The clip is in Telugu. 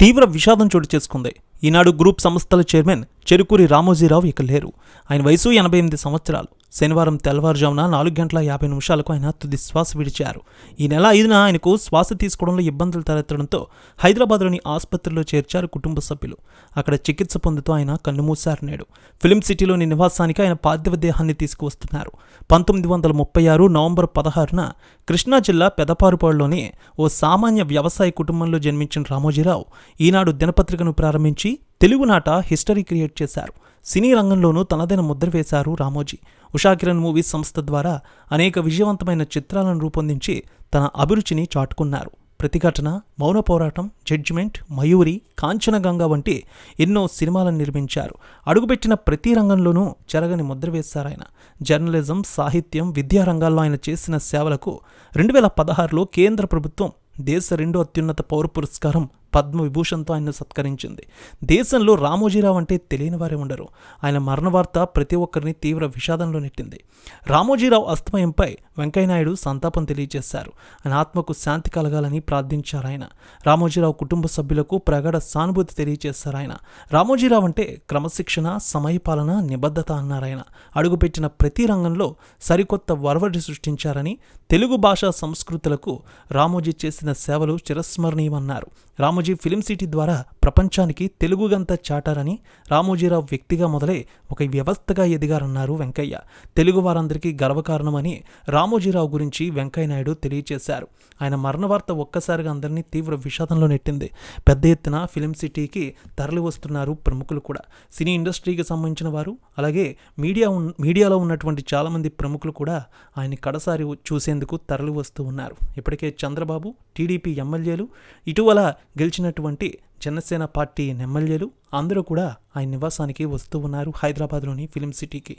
తీవ్ర విషాదం చోటు చేసుకుంది. ఈనాడు గ్రూప్ సంస్థల చైర్మన్ చెరుకూరి రామోజీరావు ఇక లేరు. ఆయన వయసు ఎనభై ఎనిమిది సంవత్సరాలు. శనివారం తెల్లవారుజామున నాలుగు గంటల యాభై నిమిషాలకు ఆయన తుది శ్వాస విడిచారు. ఈ నెల ఐదున ఆయనకు శ్వాస తీసుకోవడంలో ఇబ్బందులు తలెత్తడంతో హైదరాబాద్లోని ఆసుపత్రిలో చేర్చారు కుటుంబ సభ్యులు. అక్కడ చికిత్స పొందుతూ ఆయన కన్నుమూశారు నేడు ఫిలిం సిటీలోని నివాసానికి ఆయన పార్థివ దేహాన్ని తీసుకువస్తున్నారు. పంతొమ్మిది వందల ముప్పై ఆరు నవంబర్ పదహారున కృష్ణా జిల్లా పెదపారుపాడులోని ఓ సామాన్య వ్యవసాయ కుటుంబంలో జన్మించిన రామోజీరావు ఈనాడు దినపత్రికను ప్రారంభించి తెలుగునాట హిస్టరీ క్రియేట్ చేశారు. సినీ రంగంలోనూ తనదైన ముద్ర వేశారు రామోజీ. ఉషాకిరణ్ మూవీస్ సంస్థ ద్వారా అనేక విజయవంతమైన చిత్రాలను రూపొందించి తన అభిరుచిని చాటుకున్నారు. ప్రతిఘటన మౌన పోరాటం జడ్జిమెంట్ మయూరి కాంచనగంగ వంటి ఎన్నో సినిమాలను నిర్మించారు. అడుగుపెట్టిన ప్రతి రంగంలోనూ చెరగని ముద్ర వేశారు ఆయన. జర్నలిజం సాహిత్యం విద్యా రంగాల్లో ఆయన చేసిన సేవలకు రెండు వేల పదహారులో కేంద్ర ప్రభుత్వం దేశ రెండో అత్యున్నత పౌర పురస్కారం పద్మ విభూషణ్తో సత్కరించింది. దేశంలో రామోజీరావు అంటే తెలియని వారే ఉండరు. ఆయన మరణ వార్త ప్రతి ఒక్కరిని తీవ్ర విషాదంలో నెట్టింది. రామోజీరావు అస్తమయంపై వెంకయ్యనాయుడు సంతాపం తెలియజేశారు. ఆయన ఆత్మకు శాంతి కలగాలని ప్రార్థించారు ఆయన. రామోజీరావు కుటుంబ సభ్యులకు ప్రగాఢ సానుభూతి తెలియజేశారు ఆయన. రామోజీరావు అంటే క్రమశిక్షణ సమయపాలన నిబద్ధత అన్నారాయన అడుగుపెట్టిన ప్రతి రంగంలో సరికొత్త వరవడి సృష్టించారని తెలుగు భాషా సంస్కృతులకు రామోజీ చేసిన సేవలు చిరస్మరణీయమన్నారు. రామోజీ ఫిలిం సిటీ ద్వారా ప్రపంచానికి తెలుగు గంత చాటారని రామోజీరావు వ్యక్తిగా మొదలై ఒక వ్యవస్థగా ఎదిగారన్నారు వెంకయ్య. తెలుగు వారందరికీ గర్వకారణమని రామోజీరావు గురించి వెంకయ్య నాయుడు తెలియజేశారు ఆయన మరణ వార్త ఒక్కసారిగా అందరినీ తీవ్ర విషాదంలో నెట్టింది. పెద్ద ఎత్తున ఫిలిం సిటీకి తరలి వస్తున్నారు ప్రముఖులు కూడా. సినీ ఇండస్ట్రీకి సంబంధించిన వారు అలాగే మీడియా ఉన్- మీడియాలో ఉన్నటువంటి చాలామంది ప్రముఖులు కూడా ఆయన కడసారి చూసేందుకు తరలి వస్తూ ఉన్నారు. ఇప్పటికే చంద్రబాబు టీడీపీ ఎమ్మెల్యేలు ఇటీవల గెలిచినటువంటి జనసేన పార్టీ ఎమ్మెల్యేలు అందరూ కూడా ఆయన నివాసానికి వస్తూ ఉన్నారు హైదరాబాద్లోని ఫిలిం సిటీకి.